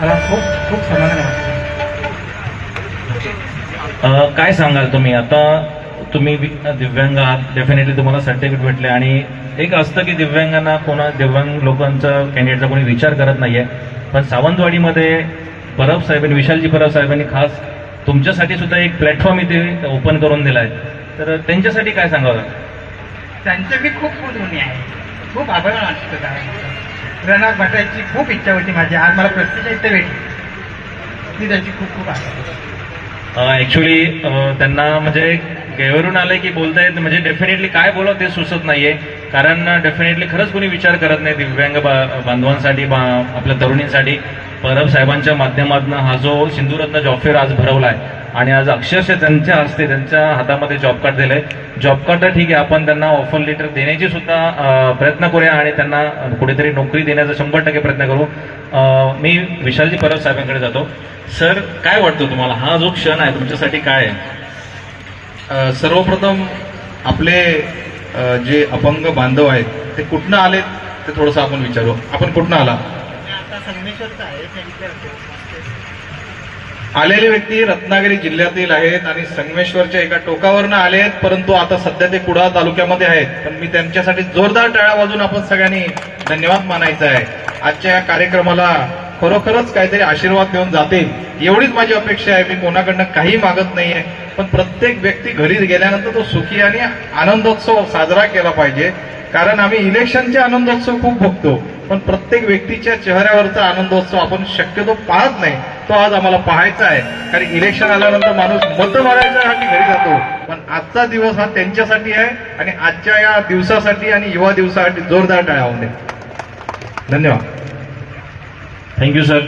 मला खूप खूप समाधान वाटतं अ, काय सांगाल तुम्ही? आता तुम्ही दिव्यांग आहात डेफिनेटली तुम्हाला सर्टिफिकेट भेटले आणि एक असतं की दिव्यांगांना कोणा दिव्यांग लोकांचा कॅन्डिडेटचा कोणी विचार करत नाहीये. पण सावंतवाडीमध्ये परब साहेबांनी विशालजी परब साहेबांनी खास तुमच्यासाठी सुद्धा एक प्लॅटफॉर्म इथे ओपन करून दिलाय तर त्यांच्यासाठी काय सांगावं त्यांचे मी खूप खूप आहे. खूप आभार वाटतं रणात भेटायची खूप इच्छा होती माझी. आज मला प्रत्येक इथे भेटली. मी त्यांची खूप खूप ऍक्च्युली त्यांना म्हणजे गेवरून आले की बोलतायत म्हणजे डेफिनेटली काय बोलावं ते सुचत नाहीये. कारण डेफिनेटली खरंच कोणी विचार करत नाही दिव्यांग बा- बांधवांसाठी बा- आपल्या तरुणींसाठी. परब साहेबांच्या माध्यमातून हा जो सिंधुरत्न जॉफेर आज भरवला आहे आणि आज अक्षरशः त्यांच्या हस्ते त्यांच्या हातामध्ये जॉब कार्ड दिलंय. जॉब कार्ड तर ठीक आहे आपण त्यांना ऑफर लेटर देण्याची सुद्धा प्रयत्न करूया आणि त्यांना कुठेतरी नोकरी देण्याचा शंभर टक्के प्रयत्न करू. मी विशालजी परब साहेबांकडे जातो. सर काय वाटतं तुम्हाला? हा जो क्षण आहे तुमच्यासाठी काय आहे? सर्वप्रथम आपले जे अपंग बांधव आहेत ते कुठनं आलेत ते थोडंसं आपण विचारू. आपण कुठनं आला? आहे आलेले व्यक्ती रत्नागिरी जिल्ह्यातील आहेत आणि संगमेश्वरच्या एका टोकावरनं आले आहेत परंतु आता सध्या ते कुडाळ तालुक्यामध्ये आहेत. पण मी त्यांच्यासाठी जोरदार टाळ्या वाजून आपण सगळ्यांनी धन्यवाद मानायचा आहे. आजच्या या कार्यक्रमाला खरोखरच काहीतरी आशीर्वाद देऊन जातील एवढीच माझी अपेक्षा आहे. मी कोणाकडनं काही मागत नाहीये. पण प्रत्येक व्यक्ती घरी गेल्यानंतर तो सुखी आणि आनंदोत्सव साजरा केला पाहिजे. कारण आम्ही इलेक्शनचे आनंदोत्सव खूप बघतो. पण प्रत्येक व्यक्तीच्या चेहऱ्यावरचा आनंदोत्सव आपण शक्यतो पाहत नाही. तो आज आम्हाला पाहायचा आहे. कारण इलेक्शन आल्यानंतर माणूस मतं मारायच्यासाठी घरी जातो. पण आजचा दिवस हा त्यांच्यासाठी आहे आणि आजच्या या दिवसासाठी आणि युवा दिवसासाठी जोरदार टाळ्या होऊन धन्यवाद. Thank you sir